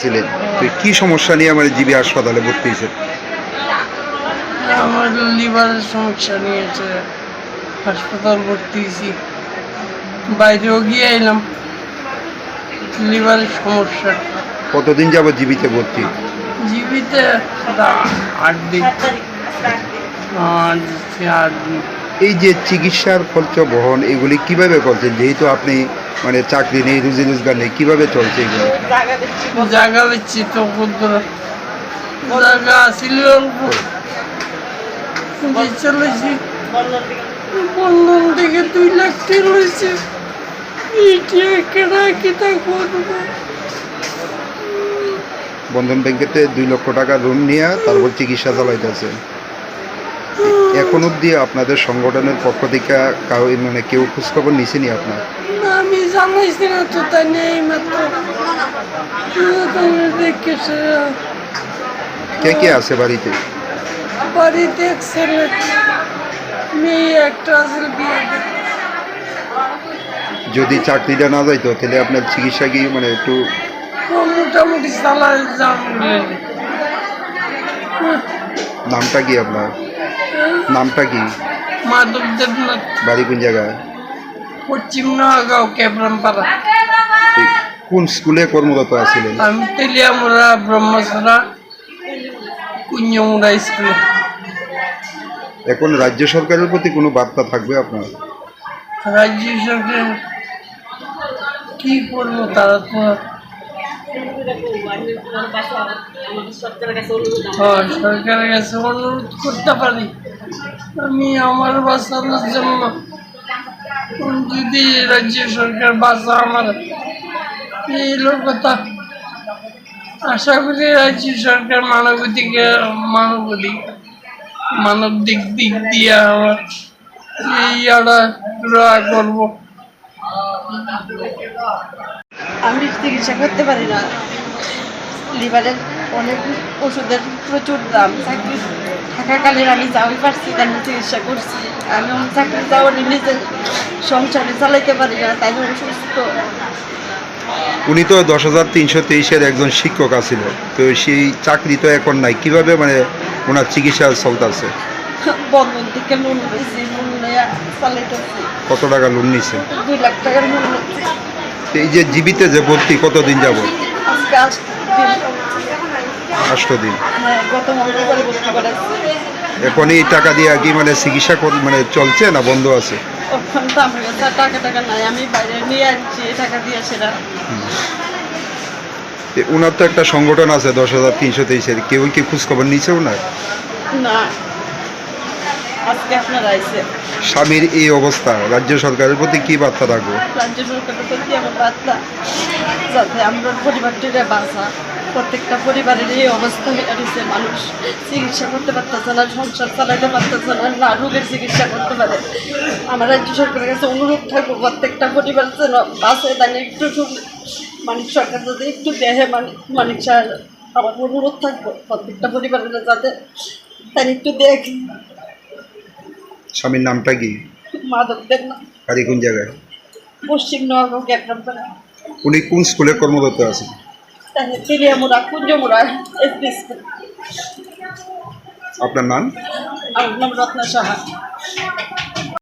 ছিলেন তো কি সমস্যা নিয়ে আমার জিবি হাসপাতালে ভর্তি হয়েছে আমার লিভারের সমস্যা নিয়েছে হাসপাতাল ভর্তি হয়েছি। বাইরেও গিয়ে এলাম। লিভারের সমস্যা কতদিন যাব জিবিতে ভর্তি জীবিতে আট দিন আট দিন এই যে চিকিৎসার খরচ বহন এগুলি কীভাবে করছেন যেহেতু আপনি মানে চাকরি নেই রুজি রোজগার নেই কীভাবে চলছে এগুলো জায়গা দিচ্ছি তো জায়গা আসিল চলেছি বন্ধন থেকে দুই লাখ টাকা লইছে এইটা কেনা কিতা করব বন্ধন ব্যাংকেতে দুই লক্ষ টাকা ঋণ নিয়ে তারপর চিকিৎসা চালাইতেছে। এখন অবধি আপনাদের সংগঠনের পক্ষ থেকে মানে কেউ খোঁজখবর নিছেনি আপনার? না, আমি জানাইছি না তো তাই নেই মাত্র কে কে আছে বাড়িতে? বাড়িতে এক ছেলে মেয়ে একটা আছে বিয়ে। যদি চাকরিটা না যাইতো তাহলে আপনার চিকিৎসা কি মানে একটু মোটামুটি চালায় যান নামটা কি আপনার? নামটা কি? মাধব দেবনাথ। বাড়ি কোন জায়গায়? পশ্চিম নগাঁও ক্যাবরামপাড়া কোন স্কুলে কর্মরত আছিলেন? আমি তেলিয়ামুড়া ব্রহ্মসরা কুঞ্জমুড়া স্কুলে। এখন রাজ্য সরকারের প্রতি কোনো বার্তা থাকবে আপনার? রাজ্য সরকার কি করব তারা তো হ্যাঁ, সরকারের কাছে অনুরোধ করতে পারি। আমি আমার বাঁচানোর জন্য যদি রাজ্য সরকার বাঁচা আমার এই হলো কথা আশা করি রাজ্য সরকার মানবাধিক মানবাধিক মানব দিক দিক দিয়ে আমার এই আড়া করব। আমি চিকিৎসা করতে পারি না। লিভারের অনেক ওষুধের প্রচুর দাম। চাকরি থাকাকালীন আমি যাওয়াই পারছি আমি চিকিৎসা করছি। আমি আমার চাকরি যাওয়ার নিজে সংসারে চালাইতে পারি না, তাই অসুস্থ উনি তো দশ হাজার তিনশো তেইশের একজন শিক্ষক আছিল। তো সেই চাকরি তো এখন নাই। কীভাবে মানে ওনার চিকিৎসা চলতেছে? বন্ধন থেকে লোন পেয়েছি লোন চালাইতেছি কত টাকা লোন নিছে? দুই লাখ টাকার লোন এই যে জীবিতে যে ভর্তি কতদিন যাব আজকে আষ্ট দিন। হ্যাঁ গত মঙ্গলবারে ভর্তি করেছি এখন এই টাকা দিয়ে কি মানে চিকিৎসা মানে চলছে না বন্ধ আছে? ওখানে তো আমার টাকা টাকা নাই আমি বাইরে নিয়ে আনছি টাকা দিয়ে সেটা ওনার তো একটা সংগঠন আছে দশ হাজার তিনশো তেইশের। কেউ কি খোঁজখবর নিচ্ছে ওনার না। স্বামীর এই অবস্থা রাজ্য সরকারের প্রতি কি বার্তা রাখব? রাজ্য সরকারের প্রতি আমার বার্তা যাতে আমরা পরিবারটিরে বাঁচা। প্রত্যেকটা পরিবারের এই অবস্থা হয়েছে মানুষ চিকিৎসা করতে পারতেছে না সংসার চালাতে পারতেছে না না রোগের চিকিৎসা করতে পারে। আমার রাজ্য সরকারের কাছে অনুরোধ থাকব প্রত্যেকটা পরিবার যেন বাঁচে তাই একটু মানিক সরকার যদি একটু দেহে মানিক সাহেব আমার অনুরোধ থাকব প্রত্যেকটা পরিবারের যাতে তাই একটু দেখ স্বামীর নামটা কি? মাধব বাড়ি কোন জায়গায়? পশ্চিম উনি কোন স্কুলে কর্মরত আছেন? Chiriyamura Kunjamura SP school. আপনার নাম? আমার নাম রত্না সাহা।